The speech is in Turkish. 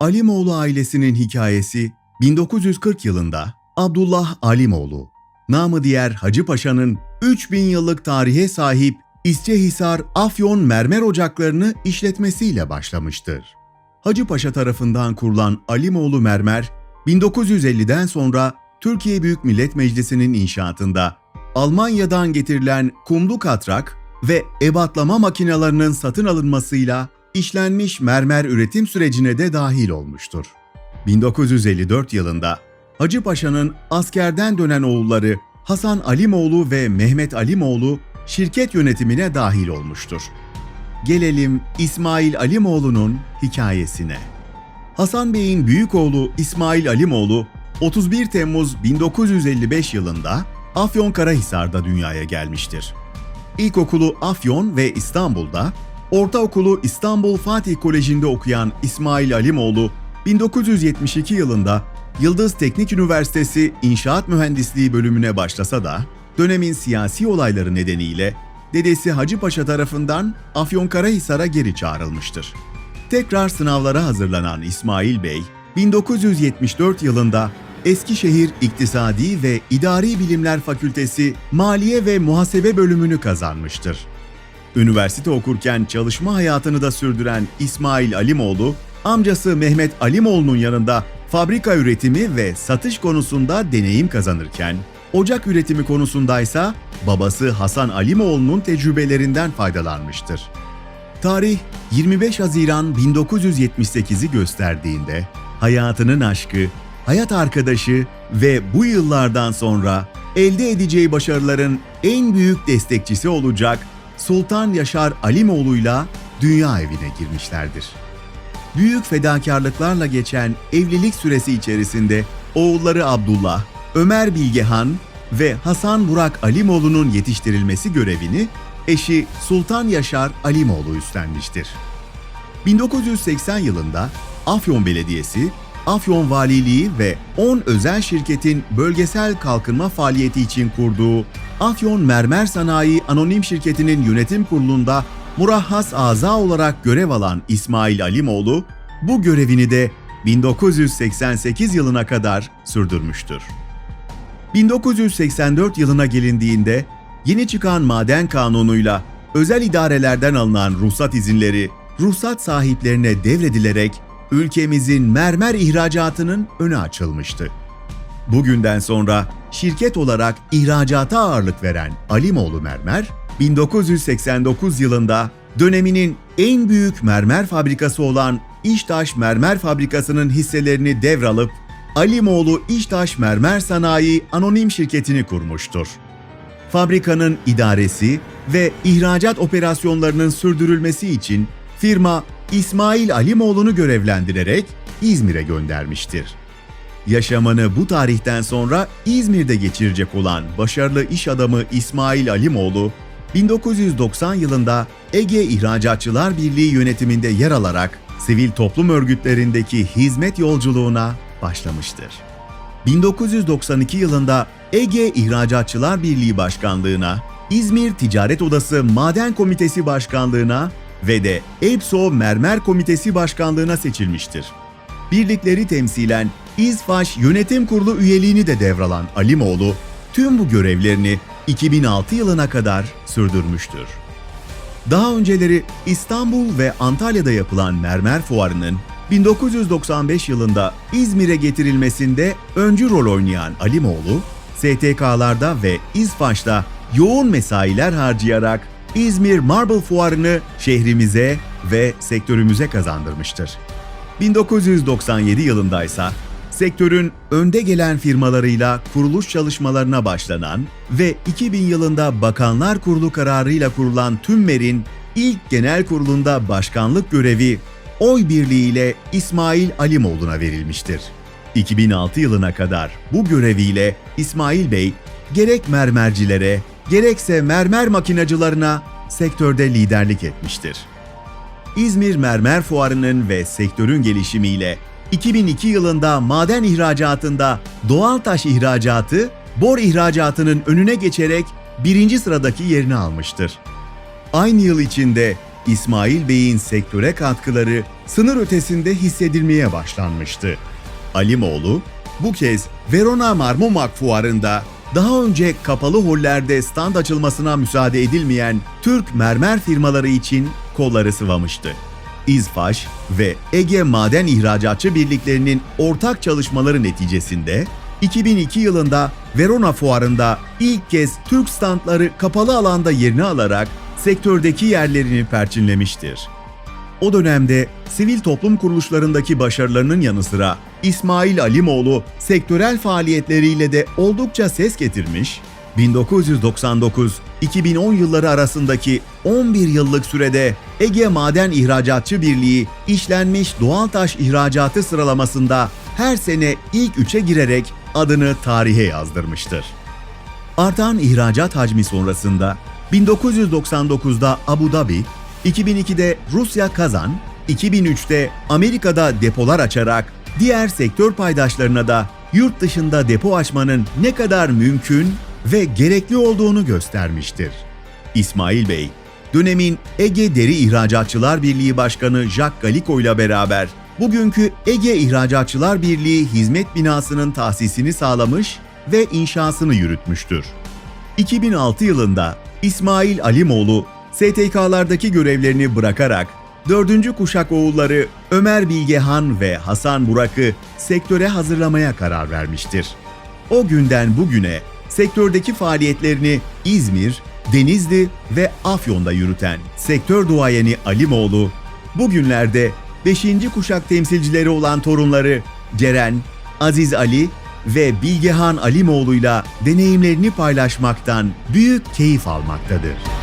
Alimoğlu ailesinin hikayesi 1940 yılında Abdullah Alimoğlu, namı diğer Hacı Paşa'nın 3000 yıllık tarihe sahip İscehisar Afyon mermer ocaklarını işletmesiyle başlamıştır. Hacı Paşa tarafından kurulan Alimoğlu Mermer, 1950'den sonra Türkiye Büyük Millet Meclisi'nin inşaatında Almanya'dan getirilen kumlu katrak ve ebatlama makinelerinin satın alınmasıyla işlenmiş mermer üretim sürecine de dahil olmuştur. 1954 yılında Hacı Paşa'nın askerden dönen oğulları Hasan Alimoğlu ve Mehmet Alimoğlu şirket yönetimine dahil olmuştur. Gelelim İsmail Alimoğlu'nun hikayesine. Hasan Bey'in büyük oğlu İsmail Alimoğlu 31 Temmuz 1955 yılında Afyonkarahisar'da dünyaya gelmiştir. İlkokulu Afyon ve İstanbul'da, ortaokulu İstanbul Fatih Koleji'nde okuyan İsmail Alimoğlu, 1972 yılında Yıldız Teknik Üniversitesi İnşaat Mühendisliği bölümüne başlasa da, dönemin siyasi olayları nedeniyle dedesi Hacı Paşa tarafından Afyonkarahisar'a geri çağrılmıştır. Tekrar sınavlara hazırlanan İsmail Bey, 1974 yılında Eskişehir İktisadi ve İdari Bilimler Fakültesi Maliye ve Muhasebe bölümünü kazanmıştır. Üniversite okurken çalışma hayatını da sürdüren İsmail Alimoğlu, amcası Mehmet Alimoğlu'nun yanında fabrika üretimi ve satış konusunda deneyim kazanırken, ocak üretimi konusundaysa babası Hasan Alimoğlu'nun tecrübelerinden faydalanmıştır. Tarih 25 Haziran 1978'i gösterdiğinde hayatının aşkı, hayat arkadaşı ve bu yıllardan sonra elde edeceği başarıların en büyük destekçisi olacak Sultan Yaşar Alimoğlu'yla dünya evine girmişlerdir. Büyük fedakarlıklarla geçen evlilik süresi içerisinde oğulları Abdullah, Ömer Bilgehan ve Hasan Burak Alimoğlu'nun yetiştirilmesi görevini eşi Sultan Yaşar Alimoğlu üstlenmiştir. 1980 yılında Afyon Belediyesi, Afyon Valiliği ve 10 özel şirketin bölgesel kalkınma faaliyeti için kurduğu Afyon Mermer Sanayi Anonim Şirketi'nin yönetim kurulunda murahhas aza olarak görev alan İsmail Alimoğlu, bu görevini de 1988 yılına kadar sürdürmüştür. 1984 yılına gelindiğinde yeni çıkan maden kanunuyla özel idarelerden alınan ruhsat izinleri ruhsat sahiplerine devredilerek ülkemizin mermer ihracatının önü açılmıştı. Bugünden sonra şirket olarak ihracata ağırlık veren Alimoğlu Mermer, 1989 yılında döneminin en büyük mermer fabrikası olan İştaş Mermer Fabrikası'nın hisselerini devralıp Alimoğlu İştaş Mermer Sanayi Anonim Şirketi'ni kurmuştur. Fabrikanın idaresi ve ihracat operasyonlarının sürdürülmesi için firma İsmail Alimoğlu'nu görevlendirerek İzmir'e göndermiştir. Yaşamını bu tarihten sonra İzmir'de geçirecek olan başarılı iş adamı İsmail Alimoğlu, 1990 yılında Ege İhracatçılar Birliği yönetiminde yer alarak sivil toplum örgütlerindeki hizmet yolculuğuna başlamıştır. 1992 yılında Ege İhracatçılar Birliği Başkanlığına, İzmir Ticaret Odası Maden Komitesi Başkanlığına ve de EPSO Mermer Komitesi Başkanlığına seçilmiştir. Birlikleri temsilen İzfaş Yönetim Kurulu üyeliğini de devralan Alimoğlu, tüm bu görevlerini 2006 yılına kadar sürdürmüştür. Daha önceleri İstanbul ve Antalya'da yapılan mermer fuarının 1995 yılında İzmir'e getirilmesinde öncü rol oynayan Alimoğlu, STK'larda ve İzfaş'ta yoğun mesailer harcayarak İzmir Marble Fuarı'nı şehrimize ve sektörümüze kazandırmıştır. 1997 yılında ise sektörün önde gelen firmalarıyla kuruluş çalışmalarına başlanan ve 2000 yılında Bakanlar Kurulu kararıyla kurulan TÜMMER'in ilk genel kurulunda başkanlık görevi oy birliğiyle İsmail Alimoğlu'na verilmiştir. 2006 yılına kadar bu göreviyle İsmail Bey gerek mermercilere gerekse mermer makinacılarına sektörde liderlik etmiştir. İzmir Mermer Fuarı'nın ve sektörün gelişimiyle 2002 yılında maden ihracatında doğal taş ihracatı, bor ihracatının önüne geçerek birinci sıradaki yerini almıştır. Aynı yıl içinde İsmail Bey'in sektöre katkıları sınır ötesinde hissedilmeye başlanmıştı. Alimoğlu bu kez Verona Marmomak Fuarı'nda daha önce kapalı hollerde stand açılmasına müsaade edilmeyen Türk mermer firmaları için kolları sıvamıştı. İzfaş ve Ege Maden İhracatçı Birliklerinin ortak çalışmaları neticesinde 2002 yılında Verona Fuarı'nda ilk kez Türk standları kapalı alanda yerini alarak sektördeki yerlerini perçinlemiştir. O dönemde sivil toplum kuruluşlarındaki başarılarının yanı sıra İsmail Alimoğlu sektörel faaliyetleriyle de oldukça ses getirmiş, 1999-2010 yılları arasındaki 11 yıllık sürede Ege Maden İhracatçı Birliği işlenmiş doğal taş ihracatı sıralamasında her sene ilk üçe girerek adını tarihe yazdırmıştır. Artan ihracat hacmi sonrasında 1999'da Abu Dhabi, 2002'de Rusya Kazan, 2003'te Amerika'da depolar açarak diğer sektör paydaşlarına da yurt dışında depo açmanın ne kadar mümkün ve gerekli olduğunu göstermiştir. İsmail Bey, dönemin Ege Deri İhracatçılar Birliği Başkanı Jacques Galico ile beraber bugünkü Ege İhracatçılar Birliği hizmet binasının tahsisini sağlamış ve inşasını yürütmüştür. 2006 yılında İsmail Alimoğlu STK'lardaki görevlerini bırakarak 4. kuşak oğulları Ömer Bilgehan ve Hasan Burak'ı sektöre hazırlamaya karar vermiştir. O günden bugüne sektördeki faaliyetlerini İzmir, Denizli ve Afyon'da yürüten sektör duayeni Alimoğlu, bugünlerde 5. kuşak temsilcileri olan torunları Ceren, Aziz Ali ve Bilgehan Alimoğlu'yla deneyimlerini paylaşmaktan büyük keyif almaktadır.